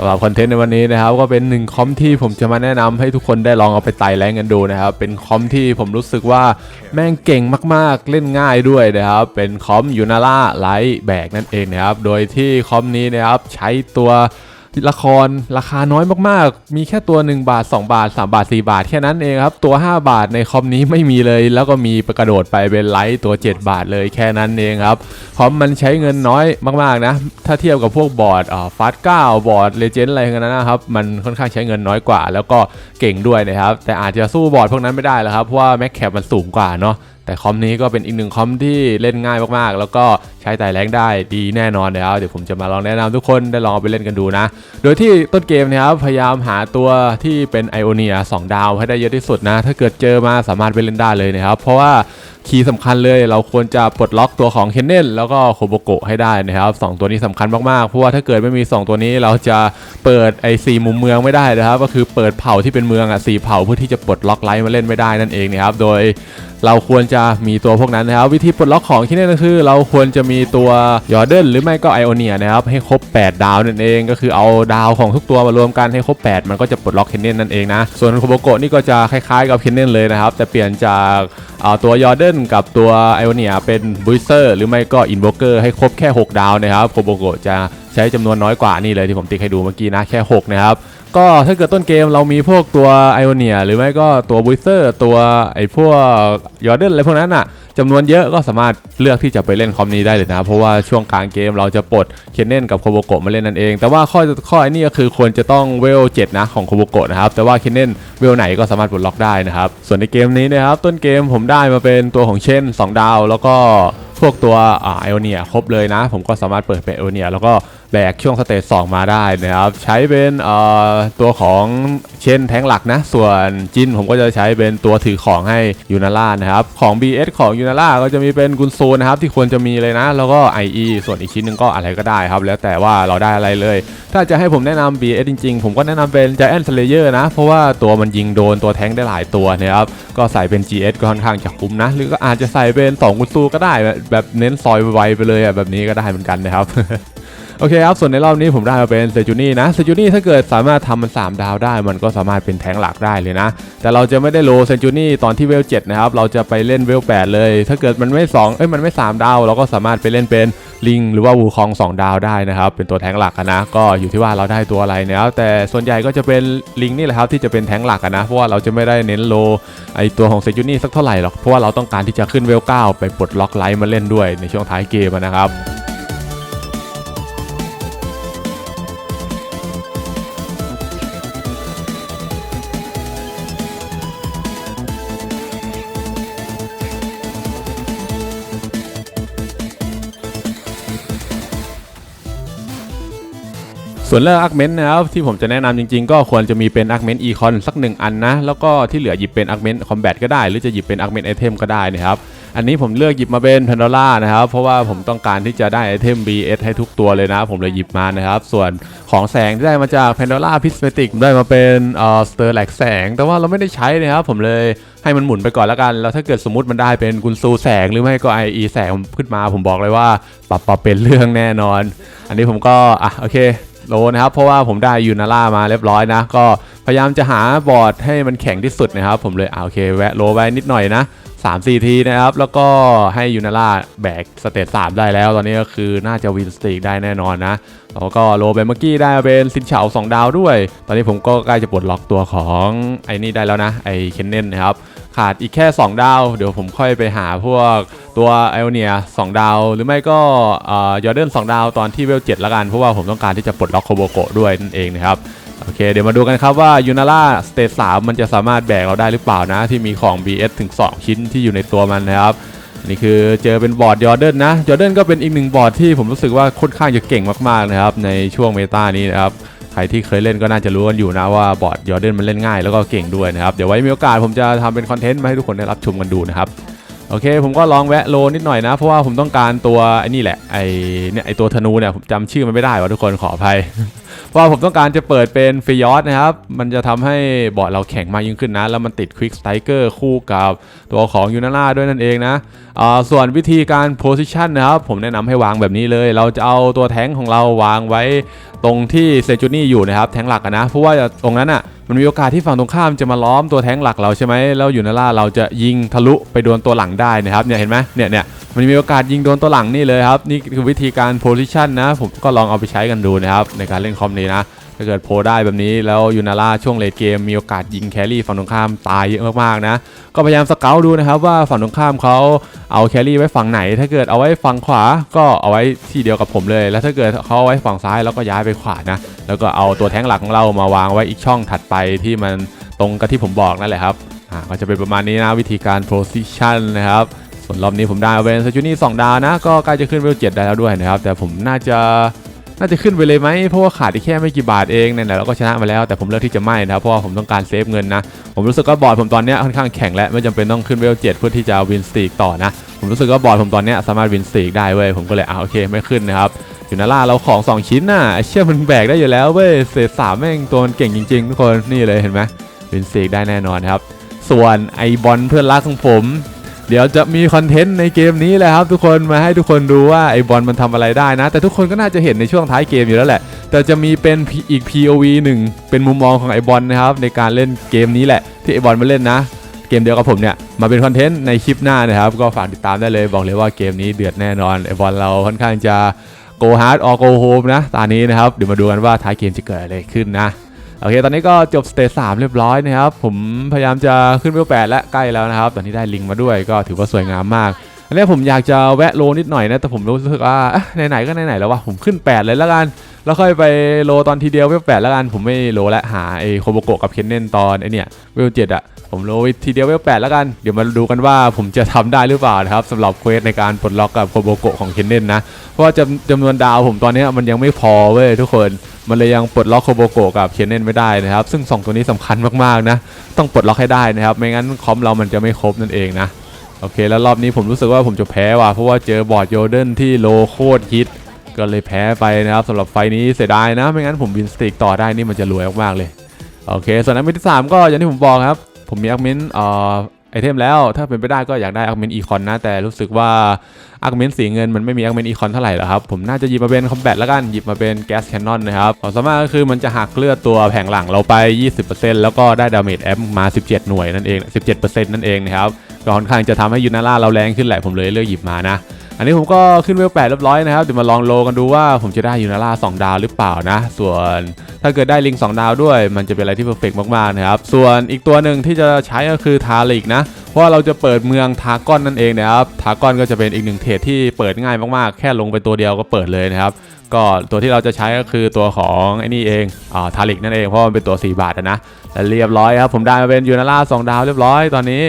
สำหรับคอนเทนต์ในวันนี้นะครับก็เป็นหนึ่งคอมที่ผมจะมาแนะนำให้ทุกคนได้ลองเอาไปไต่แรงกันดูนะครับ เป็นคอมที่ผมรู้สึกว่าแม่งเก่งมากๆ เล่นง่ายด้วยนะครับ เป็นคอมยูนาร่าไลท์แบกนั่นเองนะครับ โดยที่คอมนี้นะครับใช้ตัว ละครราคาน้อยมากๆ มีแค่ตัว 1 บาท 2 บาท 3 บาท 4 บาท แค่นั้นเองครับ ตัว 5 บาทในคอมนี้ไม่มีเลย แล้วก็มีประกระโดดไปเป็นไลท์ตัว 7 บาทเลยแค่นั้นเองครับคอมมันใช้เงินน้อยมากๆนะ ถ้าเทียบกับพวกบอร์ดอ่าฟาสเก้าบอร์ดเลเจนด์อะไรกันนะครับมันค่อนข้างใช้เงินน้อยกว่า แล้วก็เก่งด้วยนะครับแต่อาจจะสู้บอร์ดพวกนั้นไม่ได้แล้วครับเพราะว่าแม็กแคปมันสูงกว่าเนาะ แต่คอมนี้ก็เป็นอีกหนึ่งคอมที่เล่นง่ายมากๆ แล้วก็ใช้ไต่แรงได้ดีแน่นอนนะครับเดี๋ยวผมจะมาลองแนะนำทุกคนได้ลองเอาไปเล่นกันดูนะ โดยที่ต้นเกมนะครับพยายามหาตัวที่เป็นไอโอเนีย2ดาวให้ได้เยอะที่สุดนะ ถ้าเกิดเจอมาสามารถไปเล่นได้เลยนะครับ เพราะว่า คีย์สำคัญเลย เราควรจะปลดล็อกตัวของเคนเนนแล้วก็โคโบโกะให้ได้นะครับสองตัวนี้สำคัญมากๆ เพราะว่าถ้าเกิดไม่มี 2 ตัวนี้เราจะเปิดไอซีมุมเมืองไม่ได้นะครับ ก็คือเปิดเผ่าที่เป็นเมืองอะสีเผ่าเพื่อที่จะปลดล็อกไลท์มาเล่นไม่ได้นั่นเองนะครับ โดยเราควรจะมีตัวพวกนั้นนะครับ วิธีปลดล็อกของที่นี่ก็คือ เราควรจะมีตัวยอร์เดนหรือไม่ก็ไอโอเนียนะครับให้ครบ 8 ดาวนั่นเอง ก็คือเอาดาวของทุกตัวมารวมกันให้ครบ 8 มันก็จะปลดล็อกเคนเนนนั่นเองนะส่วนโคโบโกะนี่ก็จะคล้ายๆกับเคนเนนเลยนะครับแต่เปลี่ยนจากาตัวยอร์เดนกับตัวไอโอเนียเป็นบูสเตอร์หรือไม่ก็อินโวเกอร์ให้ครบแค่ 6 ดาวนะครับโคโบโกจะใช้จำนวนน้อยกว่านี่เลยที่ผมติ๊กให้ดูเมื่อกี้นะแค่ 6 นะครับ ก็ถ้าเกิดต้นเกมเรามีพวกตัวไอโอเนียหรือไม่ก็ตัวบูสเตอร์ตัวไอพวกยอร์เดนอะไรพวกนั้นอะ จำนวนเยอะก็สามารถเลือกที่จะไปเล่นคอมนี้ได้เลยนะ เพราะว่าช่วงกลางเกมเราจะปลดเคนเนนกับโคโบโกะมาเล่นนั่นเอง แต่ว่าข้อข้อไอ้นี่ก็คือควรจะต้องเวล7นะของโคโบโกะนะครับ แต่ว่าเคนเนนเวลไหนก็สามารถปลดล็อกได้นะครับ ส่วนในเกมนี้นะครับต้นเกมผมได้มาเป็นตัวของเช่น 2 ดาว แล้วก็พวกตัวไอโอเนียครบเลยนะ ผมก็สามารถเปิดเป็นไอโอเนียแล้วก็ แบกช่วงสเตจ2มาได้นะครับ ใช้เป็นตัวของเช่นแทงหลักนะ ส่วนจินผมก็จะใช้เป็นตัวถือของให้ยูนาร่านะครับ ของ BS ของยูนาร่าก็จะมีเป็นกุนซูนะครับ ที่ควรจะมีเลยนะ แล้วก็ IE ส่วนอีกชิ้นหนึ่งก็อะไรก็ได้ครับ แล้วแต่ว่าเราได้อะไรเลย ถ้าจะให้ผมแนะนำ BS จริงๆ ผมก็แนะนำเป็น Giant Slayer นะ เพราะว่าตัวมันยิงโดนตัวแทงได้หลายตัวนะครับก็ใส่เป็น GS ก็ค่อนข้างจะคุ้มนะ หรือก็อาจจะใส่เป็น2กุนซูก็ได้แบบเน้นซอยไวไปเลยอะแบบนี้ก็ได้เหมือนกันนะครับ โอเคครับ ส่วนในรอบนี้ผมได้มาเป็นเซจูนี่นะเซจูนี่ถ้าเกิดสามารถทำมัน 3 ดาวได้ มันก็สามารถเป็นแทงหลักได้เลยนะ แต่เราจะไม่ได้โลเซจูนี่ตอนที่เวล7นะครับ เราจะไปเล่นเวล8เลย ถ้าเกิดมันไม่2เอ้ย มันไม่ 3 ดาว เราก็สามารถไปเล่นเป็นลิงหรือว่าวูคอง 2 ดาวได้นะครับ เป็นตัวแทงหลักนะ ก็อยู่ที่ว่าเราได้ตัวอะไรนะครับแต่ส่วนใหญ่ก็จะเป็นลิงนี่แหละครับที่จะเป็นแทงหลักนะ เพราะว่าเราจะไม่ได้เน้นโลไอตัวของเซจูนี่สักเท่าไหร่หรอก เพราะว่าเราต้องการที่จะขึ้นเวล9ไปปลดล็อกไลท์มาเล่นด้วยในช่วงท้ายเกมนะครับ ส่วนเรื่องอาร์คเมนต์นะครับที่ผมจะแนะนำจริงๆ ก็ควรจะมีเป็นอาร์คเมนต์อีคอนสักหนึ่งอันนะ แล้วก็ที่เหลือหยิบเป็นอาร์คเมนต์คอมแบทก็ได้ หรือจะหยิบเป็นอาร์คเมนต์ไอเทมก็ได้นะครับ อันนี้ผมเลือกหยิบมาเป็นแพนดอล่านะครับ เพราะว่าผมต้องการที่จะได้ไอเทม BS ให้ทุกตัวเลยนะ ผมเลยหยิบมานะครับ ส่วนของแสงที่ได้มาจากแพนดอล่าพิสเมติกได้มาเป็นเอ่อสเตอร์แลกแสง แต่ว่าเราไม่ได้ใช้นะครับผมเลยให้มันหมุนไปก่อนแล้วกัน แล้วถ้าเกิดสมมติมันได้เป็นกุนซูแสงหรือไม่ก็ IE แสงขึ้นมา ผมบอกเลยว่าปรับปรับเป็นเรื่องแน่นอน อันนี้ผมก็อะโอเค โลนะครับ เพราะว่าผมได้ยูนาร่ามาเรียบร้อยนะ ก็พยายามจะหาบอร์ดให้มันแข็งที่สุดนะครับ ผมเลยอ่าโอเคแวะโลไว้นิดหน่อยนะ3 4ทีนะครับ แล้วก็ให้ยูนาร่าแบกสเตจ3ได้แล้ว ตอนนี้ก็คือน่าจะวินสตีกได้แน่นอนนะ แล้วก็โลไปเมื่อกี้ได้เป็นซินเฉา2 ดาวด้วย ตอนนี้ผมก็ใกล้จะปลดล็อกตัวของไอ้นี่ได้แล้วนะ ไอ้เคนเนนนะครับ ขาดอีกแค่ 2 ดาว เดี๋ยวผมค่อยไปหาพวกตัวไอโอเนีย2ดาว หรือไม่ก็ยอร์เดน2ดาวตอนที่เวล7ละกัน เพราะว่าผมต้องการที่จะปลดล็อกโคโบโกะด้วยนั่นเองนะครับโอเคเดี๋ยวมาดูกันครับว่ายูนาร่าสเตจ3มันจะสามารถแบกเราได้หรือเปล่านะ ที่มีของ BS ถึง 2 ชิ้นที่อยู่ในตัวมันนะครับนี่คือเจอเป็นบอร์ดยอร์เดนนะยอร์เดนก็เป็นอีกหนึ่งบอร์ดที่ผมรู้สึกว่าค่อนข้างจะเก่งมากๆนะครับในช่วงเมตานี้นะครับ รที่เคยเล่นก็น่าจะรู้กันอยู่นะว่าบอร์ดยอร์เดนมันเล่นง่ายแล้วก็เก่งด้วยนะครับ เดี๋ยวไว้มีโอกาสผมจะทำเป็นคอนเทนต์มาให้ทุกคนได้รับชมกันดูนะครับโอเค ผมก็ลองแวะโลนิดหน่อยนะ เพราะว่าผมต้องการตัวไอ้นี่แหละไอ้เนี่ยไอ้ตัวธนูเนี่ยผมจำชื่อมันไม่ได้ว่ะทุกคนขออภัยเพราะผมต้องการจะเปิดเป็นฟิยอสนะครับ มันจะทำให้บอร์ดเราแข็งมากยิ่งขึ้นนะ แล้วมันติดควิกสไตรเกอร์คู่กับตัวของยูนาร่าด้วยนั่นเองนะส่วนวิธีการโพสิชันนะครับผมแนะนำให้วางแบบนี้เลย เราจะเอาตัวแท้งของเราวางไว้ตรงที่เซจูนี่อยู่นะครับ แท้งหลักนะ เพราะว่าตรงนั้นอะมันมีโอกาสที่ฝั่งตรงข้ามจะมาล้อมตัวแท้งหลักเราใช่ไหมแล้วยูนาร่าเราจะยิงทะลุไปโดนตัวหลังได้นะครับเนี่ยเห็นไหมเนี่ยเนี่ยมันมีโอกาสยิงโดนตัวหลังนี่เลยครับนี่คือวิธีการโพซิชันนะผมก็ลองเอาไปใช้กันดูนะครับในการเล่นคอมนี้นะถ้าเกิดโพลได้แบบนี้แล้วยูนาร่าช่วงเลดเกมมีโอกาสยิงแครี่ฝั่งตรงข้ามตายเยอะมากๆนะ ก็พยายามสเกลดูนะครับว่าฝั่งตรงข้ามเขาเอาแครี่ไว้ฝั่งไหน ถ้าเกิดเอาไว้ฝั่งขวาก็เอาไว้ที่เดียวกับผมเลย แล้วถ้าเกิดเขาเอาไว้ฝั่งซ้ายแล้วก็ย้ายไปขวานะ แล้วก็เอาตัวแท้งหลักของเรามาวางไว้อีกช่องถัดไปที่มันตรงกับที่ผมบอกนั่นแหละครับอ่าก็จะเป็นประมาณนี้นะวิธีการ position นะครับส่วนรอบนี้ผมได้เอาเป็นซจูนี่สองดาวนะ ก็ใกล้จะขึ้นเวลเจ็ดได้แล้วด้วยนะครับ แต่ผมน่าจะ น่าจะขึ้นไปเลยไหมเพราะว่าขาดอีกแค่ไม่กี่บาทเองเนี่ยเราก็ชนะมาแล้วแต่ผมเลือกที่จะไม่นะครับเพราะว่าผมต้องการเซฟเงินนะผมรู้สึกว่าบอร์ดผมตอนนี้ค่อนข้างแข็งและไม่จำเป็นต้องขึ้นเวลเจ็ดเพื่อที่จะวินสตีกต่อนะผมรู้สึกว่าบอร์ดผมตอนนี้สามารถวินสตีกได้เว้ยผมก็เลยอ่าโอเคไม่ขึ้นนะครับอยู่นาล่าเราของ 2 ชิ้นน่ะไอเชี่ยมันแบกได้อยู่แล้วเว้ยเศษสามแม่งตัวมันเก่งจริงๆทุกคนนี่เลยเห็นไหมวินสตีกได้แน่นอนครับส่วนไอบอลเพื่อนรักของผม เดี๋ยวจะมีคอนเทนต์ในเกมนี้แหละครับทุกคนมาให้ทุกคนดูว่าไอบอลมันทำอะไรได้นะ แต่ทุกคนก็น่าจะเห็นในช่วงท้ายเกมอยู่แล้วแหละ แต่จะมีเป็นอีก POV หนึ่งเป็นมุมมองของไอบอลนะครับในการเล่นเกมนี้แหละ ที่ไอบอลมาเล่นนะ เกมเดียวกับผมเนี่ยมาเป็นคอนเทนต์ในคลิปหน้านะครับก็ฝากติดตามได้เลยบอกเลยว่าเกมนี้เดือดแน่นอนไอบอลเราค่อนข้างจะ go hard or go home นะตอนนี้นะครับเดี๋ยวมาดูกันว่าท้ายเกมจะเกิดอะไรขึ้นนะ โอเค ตอนนี้ก็จบสเตจสามเรียบร้อยนะครับ ผมพยายามจะขึ้นเวลแปดและใกล้แล้วนะครับ ตอนนี้ได้ลิงมาด้วยก็ถือว่าสวยงามมาก อันนี้ผมอยากจะแวะโลนิดหน่อยนะ แต่ผมรู้สึกว่าไหนๆก็ไหนๆแล้ววะผมขึ้น 8 เลยแล้วกัน แล้วค่อยไปโลตอนทีเดียวเวลแปดแล้วกัน ผมไม่โลและหาไอ้โคโบโกะกับเคนเนนตอนไอ้เนี่ยเวลเจ็ดอะ ผมโลทีเดียวเวลแปดแล้วกัน เดี๋ยวมาดูกันว่าผมจะทำได้หรือเปล่านะครับสำหรับเควสในการปลดล็อกกับโคโบโกะของเคนเนนนะ เพราะว่าจำจำนวนดาวผมตอนนี้มันยังไม่พอเว้ยทุกคน มันเลยยังปลดล็อกโคโบโกะกับเคนเนนไม่ได้นะครับ ซึ่ง 2 ตัวนี้สำคัญมากๆนะ ต้องปลดล็อกให้ได้นะครับ ไม่งั้นคอมเรามันจะไม่ครบนั่นเองนะ โอเค แล้วรอบนี้ผมรู้สึกว่าผมจะแพ้ว่ะ เพราะว่าเจอบอร์ดโยเดนที่โลโคตรฮิต ก็เลยแพ้ไปนะครับสำหรับไฟนี้เสียดายนะ ไม่งั้นผมวินสติกต่อได้นี่มันจะรวยมากๆเลยโอเค ส่วนอันมินที่3ก็อย่างที่ผมบอกครับ ผมมีอักมินเอ่อไอเทมแล้วถ้าเป็นไปได้ก็อยากได้อักมินอีคอนนะ แต่รู้สึกว่าอักมินสีเงินมันไม่มีอักมินอีคอนเท่าไหร่หรอครับ ผมน่าจะหยิบมาเป็นคอมแบทแล้วกันหยิบมาเป็นแก๊สแคนนอนนะครับความสามารถก็คือมันจะหักเลือดตัวแผงหลังเราไป 20%แล้วก็ได้ดาเมจแอมมา 17 หน่วยนั่นเอง 17%นั่นเองนะครับก็ค่อนข้างจะทำให้ยูนาร่าเราแรงขึ้นแหละผมเลยเลือกหยิบมานะ อันนี้ผมก็ขึ้นเวลแปดเรียบร้อยนะครับ เดี๋ยวมาลองโลกันดูว่าผมจะได้ยูนาร่า2ดาวหรือเปล่านะ ส่วนถ้าเกิดได้ลิง2ดาวด้วย มันจะเป็นอะไรที่เพอร์เฟกมากๆนะครับ ส่วนอีกตัวหนึ่งที่จะใช้ก็คือทาลิกนะ เพราะเราจะเปิดเมืองทากอนนั่นเองนะครับ ทากอนก็จะเป็นอีกหนึ่งเทรดที่เปิดง่ายมากๆ แค่ลงไปตัวเดียวก็เปิดเลยนะครับ ก็ตัวที่เราจะใช้ก็คือตัวของไอ้นี่เองอ่าทาลิกนั่นเอง เพราะมันเป็นตัว 4 บาทนะ และเรียบร้อยครับ ผมได้มาเป็นยูนาร่า2ดาวเรียบร้อยตอนนี้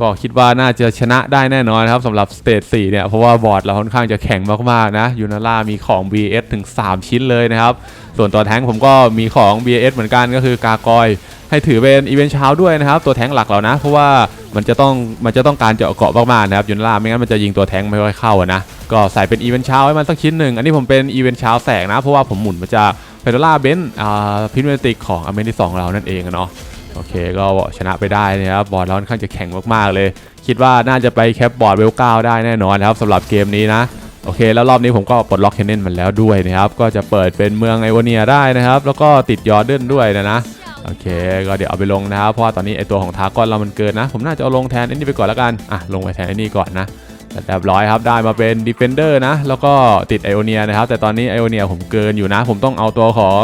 ก็คิดว่าน่าจะชนะได้แน่นอนครับสำหรับสเตจ4เนี่ย เพราะว่าบอร์ดเราค่อนข้างจะแข็งมากๆนะยูนาร่ามีของ BS ถึง 3 ชิ้นเลยนะครับ ส่วนตัวแท้งผมก็มีของ BS เหมือนกันก็คือกากอย ให้ถือเป็นอีเวนต์เช้าด้วยนะครับ ตัวแท้งหลักเรานะ เพราะว่ามันจะต้องมันจะต้องการเจาะเกาะมากๆนะครับยูนาร่าไม่งั้นมันจะยิงตัวแท้งไม่ค่อยเข้านะก็ใส่เป็นอีเวนต์เช้าให้มันสักชิ้นหนึ่งอันนี้ผมเป็นอีเวนต์เช้าแสงนะเพราะว่าผมหมุนมาจากเฟเดล่าเบนซ์อ่าพินเวติกของอเมริกาเรานั่นเองเนาะ โอเคก็ชนะไปได้นะครับบอร์ดเราค่อนข้างจะแข็งมากๆเลย คิดว่าน่าจะไปแคปบอร์ดเวลเก้าได้แน่นอนนะครับสำหรับเกมนี้นะโอเคแล้วรอบนี้ผมก็ปลดล็อกเคนเนนมันแล้วด้วยนะครับ ก็จะเปิดเป็นเมืองไอวอเนียได้นะครับ แล้วก็ติดยอร์เดนด้วยนะนะโอเค ก็เดี๋ยวเอาไปลงนะครับเพราะว่าตอนนี้ไอตัวของทากอนเรามันเกินนะ ผมน่าจะเอาลงแทนไอ้นี่ไปก่อนแล้วกันอะลงไปแทนไอ้นี่ก่อนนะ เรียบร้อยครับได้มาเป็น Defender นะ แล้วก็ติดไอโอเนียนะครับ แต่ตอนนี้ไอโอเนียผมเกินอยู่นะ ผมต้องเอาตัวของ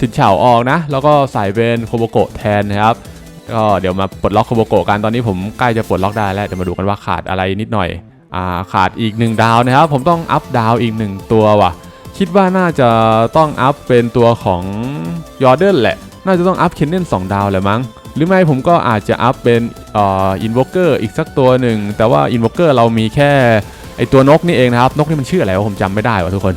สินเฉาออกนะ แล้วก็ใส่เป็นโคโบโกะแทนนะครับก็เดี๋ยวมาปลดล็อกโคโบโกะกันตอนนี้ผมใกล้จะปลดล็อกได้แล้วเดี๋ยวมาดูกันว่าขาดอะไรนิดหน่อยอ่าขาดอีก 1 ดาวนะครับ ผมต้องอัพดาวอีก 1 ตัวว่ะ คิดว่าน่าจะต้องอัพเป็นตัวของยอร์เดนแหละ น่าจะต้องอัพเคนเนน2ดาวแหละมั้ง หรือไม่ผมก็อาจจะอัพเป็นอินวอเกอร์อีกสักตัวหนึ่ง แต่ว่าอินวอเกอร์เรามีแค่ไอตัวนกนี่เองนะครับ นกนี่มันชื่ออะไรวะผมจำไม่ได้ว่ะทุกคน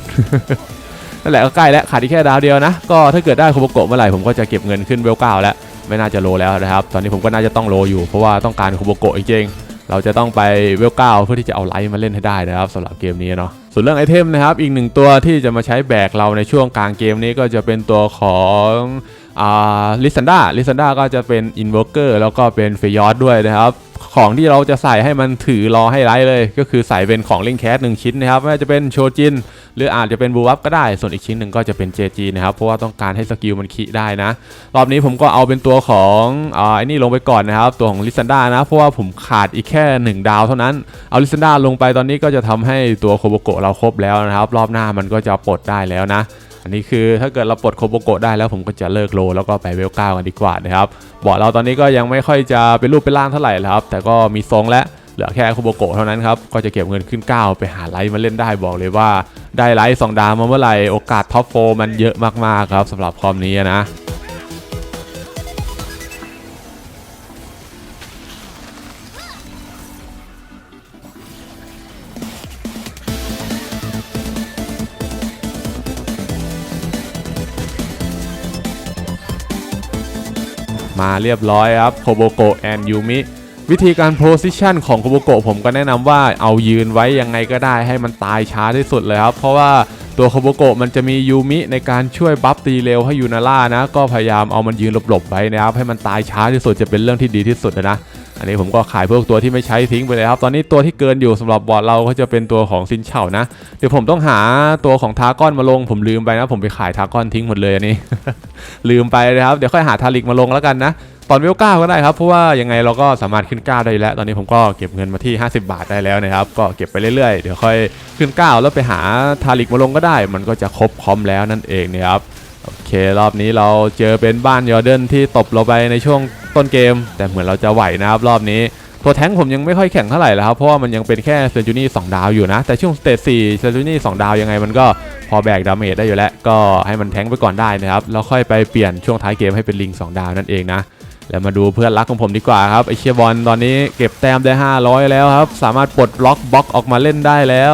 นั่นแหละก็ใกล้แล้วขาดอีกแค่ดาวเดียวนะ ก็ถ้าเกิดได้โคโบโกะเมื่อไหร่ผมก็จะเก็บเงินขึ้นเวลเก้าแล้ว ไม่น่าจะโลแล้วนะครับ ตอนนี้ผมก็น่าจะต้องโลอยู่ เพราะว่าต้องการโคโบโกะจริงๆเราจะต้องไปเวลเก้าเพื่อที่จะเอาไลท์มาเล่นให้ได้นะครับสำหรับเกมนี้เนาะส่วนเรื่องไอเทมนะครับอีกหนึ่งตัวที่จะมาใช้แบกเราในช่วงกลางเกมนี้ก็จะเป็นตัวของ ลิซันดาลิซันดาก็จะเป็นอิน v ว k เกอร์แล้วก็เป็นเฟยอดด้วยนะครับ ของที่เราจะใส่ให้มันถือรอให้ไลท์เลย ก็คือใส่เป็นของเล่นแคสหนึ่งชิ้นนะครับไม่ว่าจะเป็นโชจิน หรืออาจจะเป็นบูวับก็ได้ ส่วนอีกชิ้นหนึ่งก็จะเป็น JG นะครับ เพราะว่าต้องการให้สกิลมันคิได้นะ รอบนี้ผมก็เอาเป็นตัวของอไอ้นี่ลงไปก่อนนะครับ ตัวของลิซันดานะ เพราะว่าผมขาดอีกแค่ 1 ดาวเท่านั้น เอาลิซันดาลงไปตอนนี้ก็จะทำให้ตัวโคโบโกะเราครบแล้วนะครับ รอบหน้ามันก็จะปลดได้แล้วนะ อันนี้คือถ้าเกิดเราปลดโคโบโกะได้แล้วผมก็จะเลิกโลแล้วก็ไปเวลเก้ากันดีกว่านะครับบอร์ดเราตอนนี้ก็ยังไม่ค่อยจะเป็นรูปเป็นร่างเท่าไหร่ครับ แต่ก็มีทรงและเหลือแค่โคโบโกะเท่านั้นครับ ก็จะเก็บเงินขึ้น 9 ไปหาไลท์มาเล่นได้บอกเลยว่า ได้ไลท์สองดาวมาเมื่อไหร่ โอกาสท็อปโฟมันเยอะมากๆครับสำหรับคอมนี้นะ เรียบร้อยครับโคโบโกะแอนยูมิวิธีการโพสิชันของโคโบโกะผมก็แนะนำว่าเอายืนไว้ยังไงก็ได้ให้มันตายช้าที่สุดเลยครับ เพราะว่าตัวโคโบโกะมันจะมียูมิในการช่วยบัฟตีเร็วให้ยูนาร่านะ ก็พยายามเอามันยืนหลบๆไว้นะครับให้มันตายช้าที่สุดจะเป็นเรื่องที่ดีที่สุดนะ อันนี้ผมก็ขายพวกตัวที่ไม่ใช้ทิ้งไปเลยครับ ตอนนี้ตัวที่เกินอยู่สำหรับบอร์ดเราก็จะเป็นตัวของซินเฉานะ เดี๋ยวผมต้องหาตัวของทาก้อนมาลง ผมลืมไปนะ ผมไปขายทาก้อนทิ้งหมดเลยอันนี้ ลืมไปนะครับ เดี๋ยวค่อยหาทาริกมาลงแล้วกันนะ ตอนเวลเก้าก็ได้ครับ เพราะว่ายังไงเราก็สามารถขึ้น9ได้อยู่แล้ว ตอนนี้ผมก็เก็บเงินมาที่ 50 บาทได้แล้วนะครับ ก็เก็บไปเรื่อยๆ เดี๋ยวค่อยขึ้น9แล้วไปหาทาริกมาลงก็ได้ มันก็จะครบพร้อมแล้วนั่นเองนะครับ โอเครอบนี้เราเจอเป็นบ้านยอร์เดนที่ตบเราไปในช่วงต้นเกม แต่เหมือนเราจะไหวนะครับรอบนี้ตัวแท้งผมยังไม่ค่อยแข็งเท่าไหร่แล้วครับ เพราะว่ามันยังเป็นแค่เซนจูนี่2ดาวอยู่นะ แต่ช่วงสเตจ4เซนจูนี่2ดาวยังไงมันก็พอแบกดาเมจได้อยู่แล้ว ก็ให้มันแท้งไปก่อนได้นะครับ แล้วค่อยไปเปลี่ยนช่วงท้ายเกมให้เป็นลิง 2 ดาวนั่นเองนะ แล้วมาดูเพื่อนรักของผมดีกว่าครับไอเชียบอลตอนนี้เก็บแต้มได้ 500 แล้วครับ สามารถปลดล็อกบล็อกออกมาเล่นได้แล้ว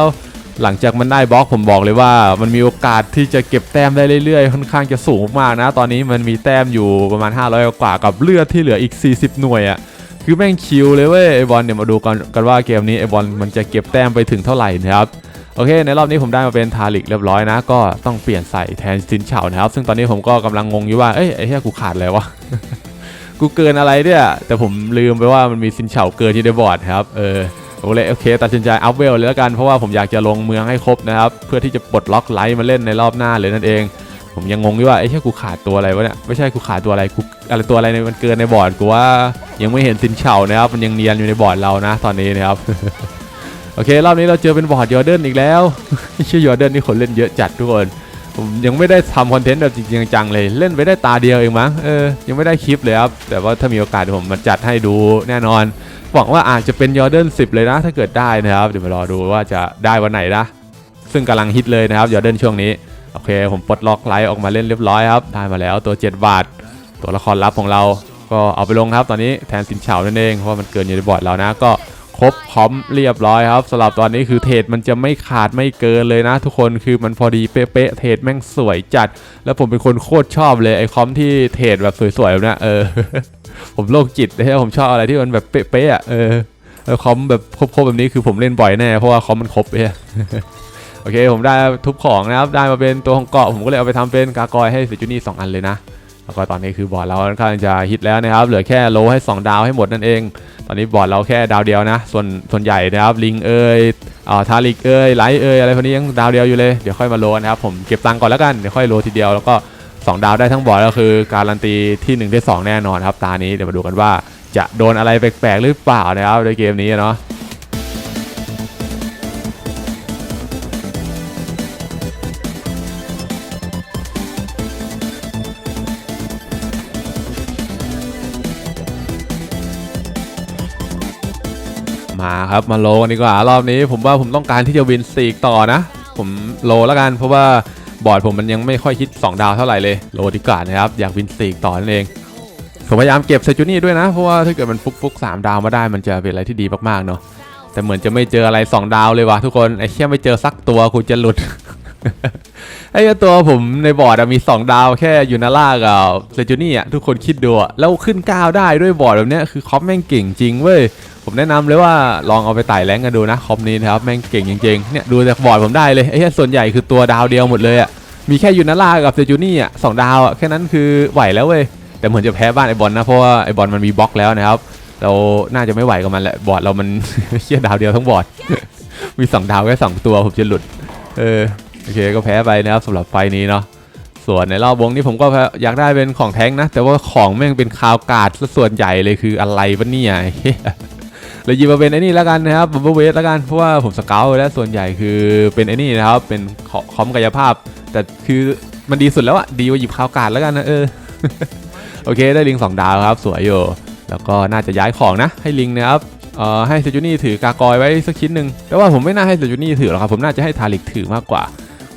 หลังจากมันได้บล็อกผมบอกเลยว่า มันมีโอกาสที่จะเก็บแต้มได้เรื่อยๆ ค่อนข้างจะสูงมากนะ ตอนนี้มันมีแต้มอยู่ประมาณ 500 กว่ากับเลือดที่เหลืออีก 40 หน่วยอะ่ะคือแม่งชิลเลยเว้ยไอบอลเนี่ยมาดูกันกันว่าเกมนี้ไอบอลมันจะเก็บแต้มไปถึงเท่าไหร่นะครับโอเค ในรอบนี้ผมได้มาเป็นทาริกเรียบร้อยนะ ก็ต้องเปลี่ยนใส่แทนซินเฉานะครับ ซึ่งตอนนี้ผมก็กำลังงงอยู่ว่าเอ้ยไอ้เหี้ยกูขาดอะไรวะกูเกินอะไรเนี่ยแต่ผมลืมไปว่ามันมีซินเฉาเกินที่ในบอร์ดครับเออ ผมเลยโอเคตัดสินใจอัพเวลเลยแล้วกันเพราะว่าผมอยากจะลงเมืองให้ครบนะครับ เพื่อที่จะปลดล็อกไลท์มาเล่นในรอบหน้าเลยนั่นเอง ผมยังงงอยู่ว่าไอ้เหี้ยกูขาดตัวอะไรวะเนี่ยไม่ใช่กูขาดตัวอะไรกูอะไรตัวอะไรในมันเกินในบอร์ดกูว่ายังไม่เห็นซินเฉานะครับมันยังเนียนอยู่ในบอร์ดเรานะ ตอนนี้นะครับโอเครอบนี้เราเจอเป็นบอร์ดยอร์เดนอีกแล้วชื่อยอร์เดนนี่คนเล่นเยอะจัดทุกคน ผมยังไม่ได้ทำคอนเทนต์แบบจริงจังเลย เล่นไปได้ตาเดียวเองมั้งเออยังไม่ได้คลิปเลยครับ แต่ว่าถ้ามีโอกาสผมมาจัดให้ดูแน่นอนหวังว่าอาจจะเป็นยอร์เดน10เลยนะ ถ้าเกิดได้นะครับ เดี๋ยวมารอดูว่าจะได้วันไหนนะ ซึ่งกำลังฮิตเลยนะครับยอร์เดนช่วงนี้ โอเค ผมปลดล็อกไลท์ออกมาเล่นเรียบร้อยครับ ได้มาแล้วตัว 7 บาท ตัวละครลับของเรา ก็เอาไปลงครับตอนนี้แทนสินเฉานั่นเองเพราะว่ามันเกินอยู่ในบอร์ดเรานะก็ ครบพร้อมเรียบร้อยครับสำหรับตอนนี้คือเทรดมันจะไม่ขาดไม่เกินเลยนะ ทุกคนคือมันพอดีเป๊ะๆเทรดแม่งสวยจัด แล้วผมเป็นคนโคตรชอบเลยไอ้คอมที่เทรดแบบสวยๆแบบนี้เออ ผมโรคจิตนะผมชอบอะไรที่มันแบบเป๊ะๆอะเออเออคอมแบบครบๆแบบนี้คือผมเล่นบ่อยแน่เพราะว่าคอมมันครบเอยโอเคผมได้ทุบของนะครับได้มาเป็นตัวของเกาะผมก็เลยเอาไปทำเป็นกากอยให้ฟิจูนี่2อันเลยนะ แล้วก็ตอนนี้คือบอร์ดเราค่อนข้างจะฮิตแล้วนะครับ เหลือแค่โลให้ 2 ดาวให้หมดนั่นเอง ตอนนี้บอร์ดเราแค่ดาวเดียวนะ ส่วนส่วนใหญ่นะครับลิงเอ้ยอ่าทาริกเอ้ยไลท์เอ้ยอะไรพวกนี้ยังดาวเดียวอยู่เลย เดี๋ยวค่อยมาโลนะครับผมเก็บตังค์ก่อนแล้วกัน เดี๋ยวค่อยโลทีเดียวแล้วก็ 2 ดาวได้ทั้งบอร์ดก็คือการันตีที่1ได้2แน่นอนครับตานี้เดี๋ยวมาดูกันว่าจะโดนอะไรแปลกๆหรือเปล่านะครับในเกมนี้เนาะ มาครับมาโลกันดีกว่ารอบนี้ ผมว่าผมต้องการที่จะวินสีกต่อนะ ผมโลแล้วกันเพราะว่าบอร์ดผมมันยังไม่ค่อยคิด 2 ดาวเท่าไหร่เลยโลดีกว่านะครับอยากวินสีกต่อนั่นเองผมพยายามเก็บเซจูนี่ด้วยนะ เพราะว่าถ้าเกิดมันฟุกฟุกสามดาวมาได้มันจะเป็นอะไรที่ดีมากๆเนาะแต่เหมือนจะไม่เจออะไร 2 ดาวเลยว่ะทุกคนไอ้แค่ไม่เจอสักตัวคุณจะหลุด ไอ้ตัวผมในบอร์ดอะมี 2 ดาวแค่ยูนาร่ากับเซจูนี่อะทุกคนคิดดูอะแล้วขึ้น 9 ได้ด้วยบอร์ดแบบเนี้ยคือคอมแม่งเก่งจริงเว้ย ผมแนะนำเลยว่าลองเอาไปไต่แรงกันดูนะคอมนี้นะครับ แม่งเก่งจริงๆเนี่ยดูจากบอร์ดผมได้เลยไอ้ส่วนใหญ่คือตัวดาวเดียวหมดเลยอะมีแค่ยูนาร่ากับเซจูนี่อะสองดาวอะแค่นั้นคือไหวแล้วเว้ยแต่เหมือนจะแพ้บ้านไอบอลนะเพราะว่าไอบอลมันมีบล็อกแล้วนะครับเราน่าจะไม่ไหวกับมันแหละบอร์ดเรามันเชี่ยดาวเดียวทั้งบอร์ดมีสองดาวแค่สองตัวผมจะหลุด เออ โอเคก็แพ้ไปนะครับสำหรับไฟนี้เนาะส่วนในรอบวงนี้ผมก็อยากได้เป็นของแท้งนะ แต่ว่าของแม่งเป็นคาวการ์ดส่วนใหญ่เลยคืออะไรวะเนี่ยเลยหยิบมาเป็นไอ้นี่แล้วกันนะครับบัมเบิลเวสแล้วกันเพราะว่าผมสเกลแล้วส่วนใหญ่คือเป็นไอ้นี่นะครับเป็นคอมกายภาพ แต่คือมันดีสุดแล้วอะดีกว่าหยิบคาวการ์ดแล้วกันนะเออโอเคได้ลิงสองดาวครับสวยอยู่แล้วก็น่าจะย้ายของนะให้ลิงนะครับเอ่อให้เซจูนี่ถือกากอยไว้สักชิ้นหนึ่งแต่ว่าผมไม่น่าให้เซจูนี่ถือหรอกครับผมน่าจะให้ทาริกถือมากกว่า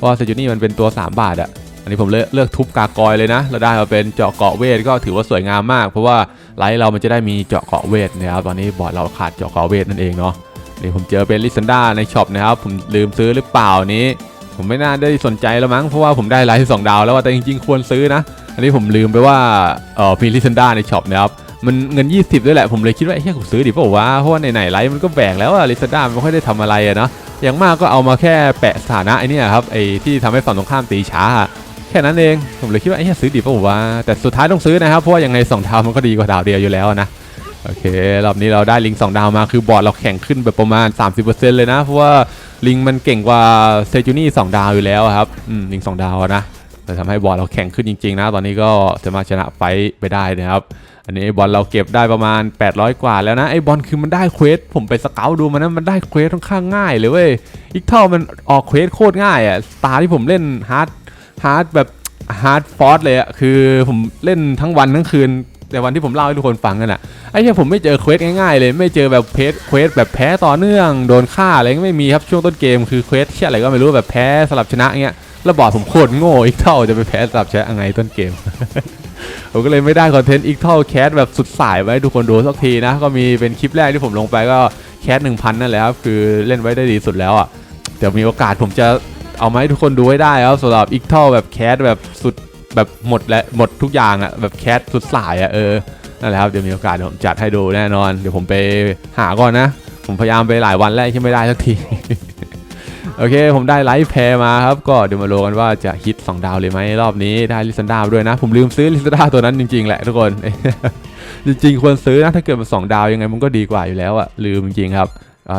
เพราะว่าเซจูนี่มันเป็นตัว 3 บาทอะอันนี้ผมเลือกเลือกทุบกากอยเลยนะแล้วได้มาเป็นเจาะเกาะเวทก็ถือว่าสวยงามมาก เพราะว่าไลท์เรามันจะได้มีเจาะเกาะเวทนะครับตอนนี้บอร์ดเราขาดเจาะเกาะเวทนั่นเองเนาะนี่ผมเจอเป็นลิซันดาในช็อปนะครับผมลืมซื้อหรือเปล่านี้ ผมไม่น่าได้สนใจแล้วมั้งเพราะว่าผมได้ไลท์สองดาวแล้วแต่จริงๆควรซื้อนะ อันนี้ผมลืมไปว่าเออมีลิซันดาในช็อปนะครับมันเงิน 20 ด้วยแหละผมเลยคิดว่าเฮ้ยผมซื้อดิเปล่าวะเพราะว่าไหนๆไลฟ์มันก็แบกแล้วอะลิซาด้าไม่ค่อยได้ทำอะไรอะเนาะ อย่างมากก็เอามาแค่แปะสถานะไอ้เนี่ยครับไอ้ที่ทำให้ฝั่งตรงข้ามตีช้า แค่นั้นเองผมเลยคิดว่าเฮ้ยซื้อดิเปล่าวะแต่สุดท้ายต้องซื้อนะครับเพราะว่ายังไงสองดาวมันก็ดีกว่าดาวเดียวอยู่แล้วนะโอเครอบนี้เราได้ลิงสองดาวมาคือบอร์ดเราแข่งขึ้นแบบประมาณ 30%เลยนะเพราะว่าลิงมันเก่งกว่าเซจูนี่สองดาวอยู่แล้วครับอืมลิงสองดาวนะแต่ทำให้บอร์ดเราแข่งขึ้นจริงๆนะ ตอนนี้ก็จะมาชนะไฟท์ไปได้นะครับ อันนี้บอลเราเก็บได้ประมาณ 800 กว่าแล้วนะไอ้บอลคือมันได้เควสผมไปสเกลดูมันนะมันได้เควสค่อนข้างง่ายเลยเว้ยอีกเท่ามันออกเควสโคตรง่ายอะตาที่ผมเล่นฮาร์ดฮาร์ดแบบฮาร์ดฟอร์สเลยอะคือผมเล่นทั้งวันทั้งคืนแต่วันที่ผมเล่าให้ทุกคนฟังกันอะไอ้เนี่ผมไม่เจอเควสง่ายๆเลย ไม่เจอแบบเพสเควสแบบแพ้ต่อเนื่องโดนฆ่าอะไรก็ไม่มีครับช่วงต้นเกมคือเควสเชี่ยอะไรก็ไม่รู้แบบแพ้สลับชนะเงี้ยแล้วบอดผมโคตรโง่อีกเท่าจะไปแพ้สลับชนะยังไงต้นเกม ผมก็เลยไม่ได้คอนเทนต์อีกเท่าแคสแบบสุดสายไว้ทุกคนดูสักทีนะ ก็มีเป็นคลิปแรกที่ผมลงไปก็แคสหนึ่งพันนั่นแหละครับ คือเล่นไว้ได้ดีสุดแล้วอะเดี๋ยวมีโอกาสผมจะเอามาให้ทุกคนดูให้ได้ครับสำหรับอีกเท่าแบบแคสแบบสุดแบบหมดและหมดทุกอย่างอะแบบแคสสุดสายอะเออนั่นแหละครับเดี๋ยวมีโอกาสผมจัดให้ดูแน่นอน เดี๋ยวผมไปหาก่อนนะ ผมพยายามไปหลายวันแล้วที่ไม่ได้สักที โอเค ผมได้ไลฟ์แพรมาครับ ก็เดี๋ยวมาโลกันว่าจะฮิต 2 ดาวเลยไหมรอบนี้ได้ลิซันดาด้วยนะ ผมลืมซื้อลิซันดาตัวนั้นจริงๆ แหละทุกคน จริงๆ ควรซื้อนะ ถ้าเกิดมัน2ดาวยังไงมันก็ดีกว่าอยู่แล้วอะลืมจริงๆครับ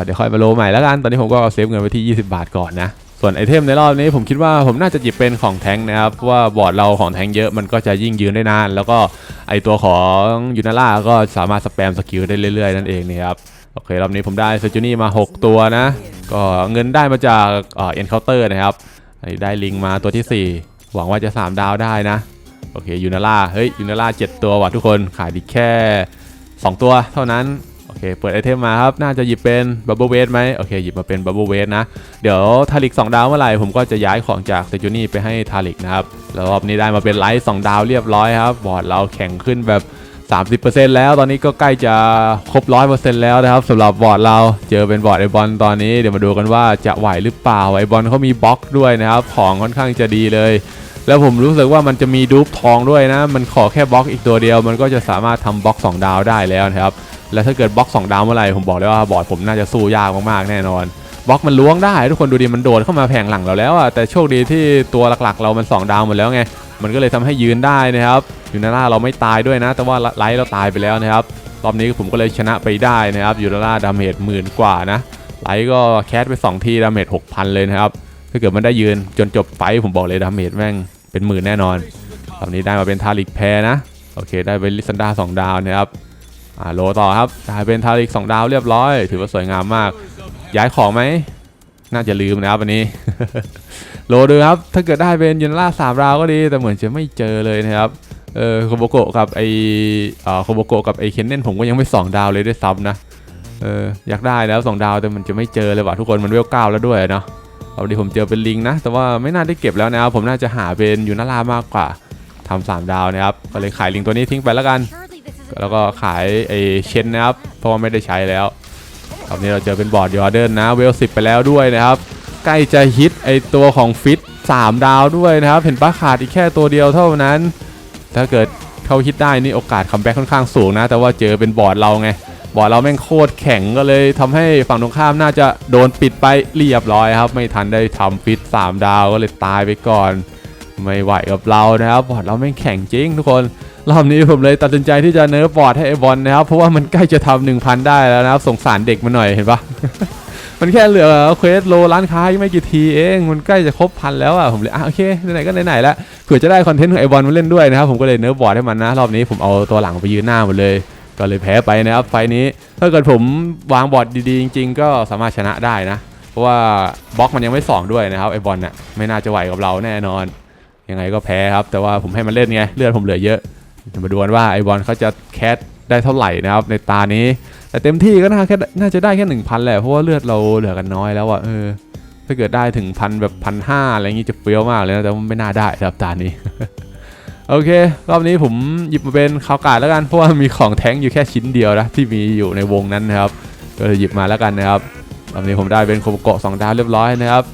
เดี๋ยวค่อยมาโลใหม่แล้วกัน ตอนนี้ผมก็เซฟเงินไว้ที่ 20 บาทก่อนนะ ส่วนไอเทมในรอบนี้ผมคิดว่าผมน่าจะหยิบเป็นของแทงค์นะครับ เพราะว่าบอร์ดเราของแทงค์เยอะมันก็จะยิ่งยืนได้นาน แล้วก็ไอตัวของยูนาร่าก็สามารถสแปมสกิลได้เรื่อยๆนั่นเองนี่ครับ โอเครอบนี้ผมได้เซจูนี่มา 6 ตัวนะ ก็เงินได้มาจากเอ่อ encounter นะครับอันนี้ได้ลิงมาตัวที่ 4 หวังว่าจะ 3 ดาวได้นะ โอเคยูนาร่าเฮ้ยยูนาร่า7ตัวว่ะทุกคนขายดีแค่ 2 ตัวเท่านั้นโอเค เปิดไอเทมมาครับ น่าจะหยิบเป็นบับเบิลเวทไหมโอเค หยิบมาเป็นบับเบิลเวทนะ เดี๋ยวทาริก 2 ดาวเมื่อไหร่ ผมก็จะย้ายของจากเซจูนี่ไปให้ทาริกนะครับ แล้วรอบนี้ได้มาเป็นไลท์2ดาวเรียบร้อยครับ บอร์ดเราแข่งขึ้นแบบ 30%แล้วตอนนี้ก็ใกล้จะครบ 100%แล้วนะครับสำหรับบอร์ดเราเจอเป็นบอร์ดไอบอลตอนนี้เดี๋ยวมาดูกันว่าจะไหวหรือเปล่าไอบอลเขามีบล็อกด้วยนะครับของค่อนข้างจะดีเลย แล้วผมรู้สึกว่ามันจะมีดูปทองด้วยนะ มันขอแค่บล็อกอีกตัวเดียว มันก็จะสามารถทำบล็อก 2 ดาวได้แล้วนะครับแล้วถ้าเกิดบล็อก 2 ดาวเมื่อไหร่ผมบอกเลยว่าบอร์ดผมน่าจะสู้ยากมากๆแน่นอนบล็อกมันล้วงได้ ทุกคนดูดิมันโดดเข้ามาแผงหลังเราแล้วอะแต่โชคดีที่ตัวหลักๆ เรามัน 2 ดาวหมดแล้วไง มันก็เลยทำให้ยืนได้นะครับยูนาร่าเราไม่ตายด้วยนะ แต่ว่าไลท์เราตายไปแล้วนะครับรอบนี้ผมก็เลยชนะไปได้นะครับยูนาร่าดาเมจหมื่นกว่านะไลท์ก็แคสไป 2 ทีดาเมจ6,000เลยนะครับถ้าเกิดมันได้ยืนจนจบไฟผมบอกเลยดาเมจแม่งเป็นหมื่นแน่นอนรอบนี้ได้มาเป็นทาริกแพรนะโอเค ได้เป็นลิซันดา2ดาวนะครับอ่าโลต่อครับได้เป็นทาริก2ดาวเรียบร้อย ถือว่าสวยงามมาก ย้ายของไหมน่าจะลืมนะครับวันนี้ โลดูครับ ถ้าเกิดได้เป็นยูนล่าสามราวก็ดี แต่เหมือนจะไม่เจอเลยนะครับ เออโคโบโกะกับไออ่อโคโบโกะกับไอเคนเนนผมก็ยังไม่สองดาวเลยด้วยซ้ำนะ เอออยากได้แล้วสองดาวแต่มันจะไม่เจอเลยว่ะทุกคนมันเวลเก้าแล้วด้วยเนาะเอาดีผมเจอเป็นลิงนะ แต่ว่าไม่น่าได้เก็บแล้วนะครับ ผมน่าจะหาเป็นยูนารามากกว่าทำสามดาวนะครับ ก็เลยขายลิงตัวนี้ทิ้งไปแล้วกัน แล้วก็ขายไอเชนนะครับ เพราะว่าไม่ได้ใช้แล้วรอบนี้เราเจอเป็นบอร์ดยอร์เดินนะ เวลสิบไปแล้วด้วยนะครับ ใกล้จะฮิตไอตัวของฟิต3ดาวด้วยนะครับ เห็นปะขาดอีกแค่ตัวเดียวเท่านั้น ถ้าเกิดเขาคิดได้นี่โอกาสคัมแบ็กค่อนข้างสูงนะ แต่ว่าเจอเป็นบอร์ดเราไง บอร์ดเราแม่งโคตรแข็งก็เลยทำให้ฝั่งตรงข้ามน่าจะโดนปิดไปเรียบร้อยครับ ไม่ทันได้ทำฟิต3ดาวก็เลยตายไปก่อน ไม่ไหวกับเรานะครับบอร์ดเราแม่งแข็งจริงทุกคนรอบนี้ผมเลยตัดสินใจที่จะเนิร์ฟบอร์ดให้ไอบอลนะครับเพราะว่ามันใกล้จะทำหนึ่งพันได้แล้วนะครับสงสารเด็กมันหน่อยเห็นปะ มันแค่เหลือเควสโลร้านค้ายังไม่กี่ทีเองมันใกล้จะครบพันแล้วอะผมเลยอะโอเคไหนๆก็ไหนๆแล้วเผื่อจะได้คอนเทนต์ของไอบอลมาเล่นด้วยนะครับผมก็เลยเนิร์บอร์ดให้มันนะรอบนี้ผมเอาตัวหลังไปยืนหน้าหมดเลยก็เลยแพ้ไปนะครับไฟนี้ถ้าเกิดผมวางบอร์ดดีๆจริง ๆ ก็สามารถชนะได้นะ เพราะว่าบล็อกมันยังไม่สองด้วยนะครับไอบอลน่ะไม่น่าจะไหวกับเราแน่นอน ยังไงก็แพ้ครับ แต่ว่าผมให้มันเล่นไงเลือดผมเหลือเยอะมาดูกันว่าไอบอลเขาจะแคสได้เท่าไหร่นะครับในตานี้ แต่เต็มที่ก็น่าแค่น่าจะได้แค่หนึ่งพันแหละเพราะว่าเลือดเราเหลือกันน้อยแล้วอะเออถ้าเกิดได้ถึงพันแบบพันห้าอะไรอย่างงี้จะเฟี้ยวมากเลยนะแต่ไม่น่าได้ครับตานี้ โอเค รอบนี้ผมหยิบมาเป็นคาวกาดแล้วกันเพราะว่ามีของแท้งอยู่แค่ชิ้นเดียวนะที่มีอยู่ในวงนั้นนะครับ ก็เลยหยิบมาแล้วกันนะครับรอบนี้ผมได้เป็นโคโมโกะสองดาวเรียบร้อยนะครับ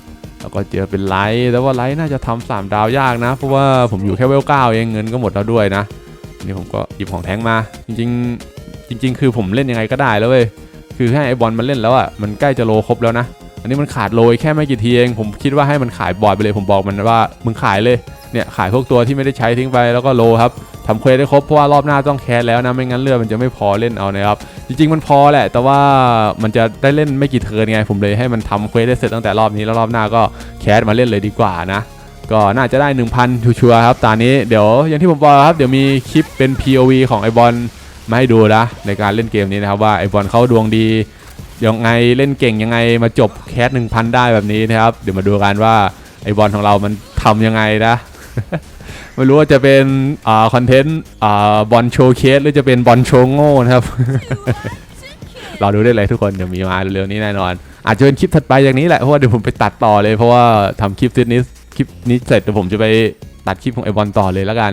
แล้วก็เจอเป็นไลท์แต่ว่าไลท์น่าจะทำสามดาวยากนะ เพราะว่าผมอยู่แค่เวลเก้าเองเงินก็หมดแล้วด้วยนะ นี่ผมก็หยิบของแท้งมา จริงๆ จริง ๆ คือผมเล่นยังไงก็ได้แล้วเว้ยคือให้ไอบอลมันเล่นแล้วอะมันใกล้จะโลครบแล้วนะอันนี้มันขาดโลยแค่ไม่กี่ทีเองผมคิดว่าให้มันขายบอร์ดไปเลยผมบอกมันว่ามึงขายเลยเนี่ยขายพวกตัวที่ไม่ได้ใช้ทิ้งไปแล้วก็โลครับทำเควสได้ครบเพราะว่ารอบหน้าต้องแคสแล้วนะไม่งั้นเลือดมันจะไม่พอเล่นเอานะครับจริงๆมันพอแหละ แต่ว่ามันจะได้เล่นไม่กี่เทิร์นไงผมเลยให้มันทำเควสได้เสร็จตั้งแต่รอบนี้แล้วรอบหน้าก็แคสมาเล่นเลยดีกว่านะ ก็น่าจะได้ 1,000ชัวร์ๆครับตอนนี้เดี๋ยวอย่างที่ผมบอกครับเดี๋ยวมีคลิปเป็น POV ของไอบอลมาให้ดูนะในการเล่นเกมนี้นะครับว่าไอบอลเขาดวงดียังไงเล่นเก่งยังไงมาจบแคส1,000 ได้แบบนี้นะครับ เดี๋ยวมาดูกันว่าไอบอลของเรามันทำยังไงนะไม่รู้ว่าจะเป็นอ่าคอนเทนต์อ่าบอลโชว์เคสหรือจะเป็นบอลโชว์โง่นะครับเราดูได้เลยทุกคนเดี๋ยวมีมาเร็วๆนี้แน่นอน อาจจะเป็นคลิปถัดไปอย่างนี้แหละเพราะว่าเดี๋ยวผมไปตัดต่อเลยเพราะว่าทำคลิปนี้ คลิปนี้เสร็จเดี๋ยวผมจะไปตัดคลิปของไอบอลต่อเลยแล้วกัน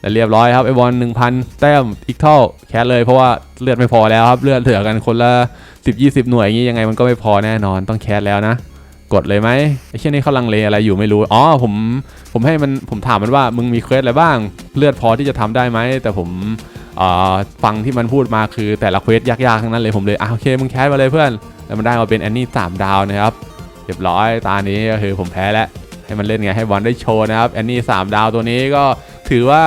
และเรียบร้อยครับไอบอลหนึ่งพันแต้มอีกเท่าแคสเลยเพราะว่าเลือดไม่พอแล้วครับเลือดเหลือกันคนละ10 20หน่วยอย่างนี้ยังไงมันก็ไม่พอแน่นอนต้องแคสแล้วนะ กดเลยไหมไอ้เช่นนี้เขาลังเลอะไรอยู่ไม่รู้อ๋อผมผมให้มันผมถามมันว่ามึงมีเควสอะไรบ้าง เลือดพอที่จะทำได้ไหมแต่ผมเอ่อฟังที่มันพูดมาคือแต่ละเควสยากๆทั้งนั้นเลยผมเลยอะโอเคมึงแคสมาเลยเพื่อนแล้วมันได้มาเป็นแอนนี่สามดาวนะครับเรียบร้อยตานี้ก็คือผมแพ้แล้ว ให้มันเล่นไงให้บอลได้โชว์นะครับแอนนี่สามดาวตัวนี้ก็ถือว่า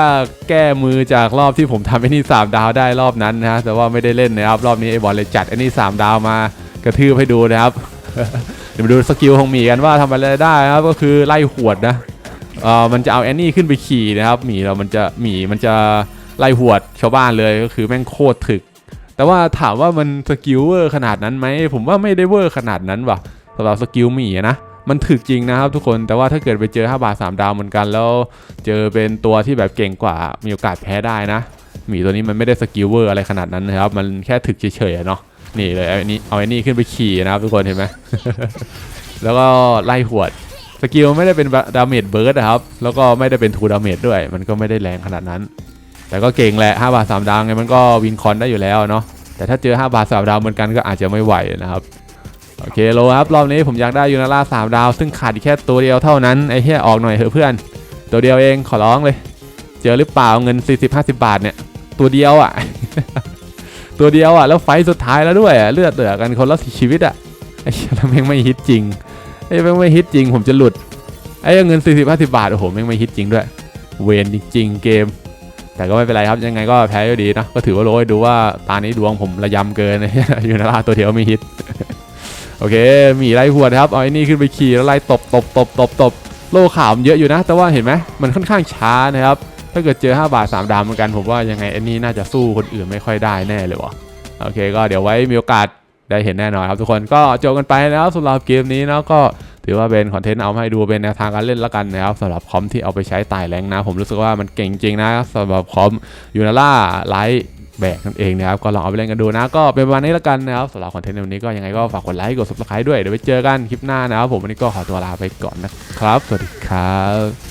แก้มือจากรอบที่ผมทำแอนนี่สามดาวได้รอบนั้นนะฮะแต่ว่าไม่ได้เล่นนะครับรอบนี้ไอ้บอลเลยจัดแอนนี่สามดาวมากระทืบให้ดูนะครับเดี๋ยวมาดูสกิลของหมีกันว่าทำอะไรได้นะครับก็คือไล่หวดนะเออมันจะเอาแอนนี่ขึ้นไปขี่นะครับหมีเรามันจะหมีมันจะไล่หวดชาวบ้านเลยก็คือแม่งโคตรถึก แต่ว่าถามว่ามันสกิลเวอร์ขนาดนั้นไหมผมว่าไม่ได้เวอร์ขนาดนั้นว่ะสำหรับสกิลหมีนะ มันถึกจริงนะครับทุกคนแต่ว่าถ้าเกิดไปเจอ 5 บาท 3 ดาวเหมือนกัน แล้วเจอเป็นตัวที่แบบเก่งกว่ามีโอกาสแพ้ได้นะหมีตัวนี้มันไม่ได้สกิลเวอร์อะไรขนาดนั้นนะครับ มันแค่ถึกเฉยๆเนาะนี่เลยเอาอันนี้เอาอันนี้ขึ้นไปขี่นะครับ ทุกคนเห็นไหม แล้วก็ไล่หวดสกิลไม่ได้เป็นดาเมจเบิร์ดนะครับ แล้วก็ไม่ได้เป็นทูดาเมจด้วย มันก็ไม่ได้แรงขนาดนั้น แต่ก็เก่งแหละ5บาท3ดาวไงมันก็วินคอนได้อยู่แล้วเนาะแต่ถ้าเจอ 5 บาท3ดาวเหมือนกันก็อาจจะไม่ไหวนะครับ โอเคโลครับรอบนี้ผมอยากได้ยูนาร่า3ดาว ซึ่งขาดอีกแค่ตัวเดียวเท่านั้นไอ้เหี้ยออกหน่อยเถอะเพื่อน ตัวเดียวเองขอร้องเลย เจอหรือเปล่าเงิน 40-50 บาทเนี่ย ตัวเดียวอะ ตัวเดียวอะแล้วไฟสุดท้ายแล้วด้วยอะเลือดเหลือกันคนละสี่ชีวิตอะไอ้เหี้ยแล้วแม่งไม่ฮิตจริงไอ้แม่งไม่ฮิตจริง ผมจะหลุดไอ้เงิน 40 50 บาทโอ้โหแม่งไม่ฮิตจริงด้วย เวนจริงๆเกมแต่ก็ไม่เป็นไรครับยังไงก็แพ้อยู่ดีนะก็ถือว่าโรยดูว่าตานี้ดวงผมระยำเกินอยู่นาราตัวเดียวไม่ฮิต โอเคมีไล่หัวครับเอาไอ้นี่ขึ้นไปขี่แล้วไล่ตบตบตบตบตบโลขาวมันเยอะอยู่นะ แต่ว่าเห็นไหมมันค่อนข้างช้านะครับ ถ้าเกิดเจอ 5 บาท 3 ดาวเหมือนกัน ผมว่ายังไงไอ้นี่น่าจะสู้คนอื่นไม่ค่อยได้แน่เลยวะโอเค ก็เดี๋ยวไว้มีโอกาสได้เห็นแน่นอนครับทุกคนก็จบกันไปแล้วสำหรับเกมนี้นะก็ถือว่าเป็นคอนเทนต์เอาให้ดูเป็นแนวทางการเล่นละกันนะครับสำหรับคอมที่เอาไปใช้ไต่แรงนะ ผมรู้สึกว่ามันเก่งจริงนะสำหรับคอมยูนาร่าไลท์ แบกนั่นเองนะครับก็ลองเอาไปเล่นกันดูนะ ก็เป็นประมาณนี้ละกันนะครับสำหรับคอนเทนต์ในวันนี้ก็ยังไงก็ฝากกดไลค์กด subscribe ด้วยเดี๋ยวไปเจอกันคลิปหน้านะครับผมวันนี้ก็ขอตัวลาไปก่อนนะครับ สวัสดีครับ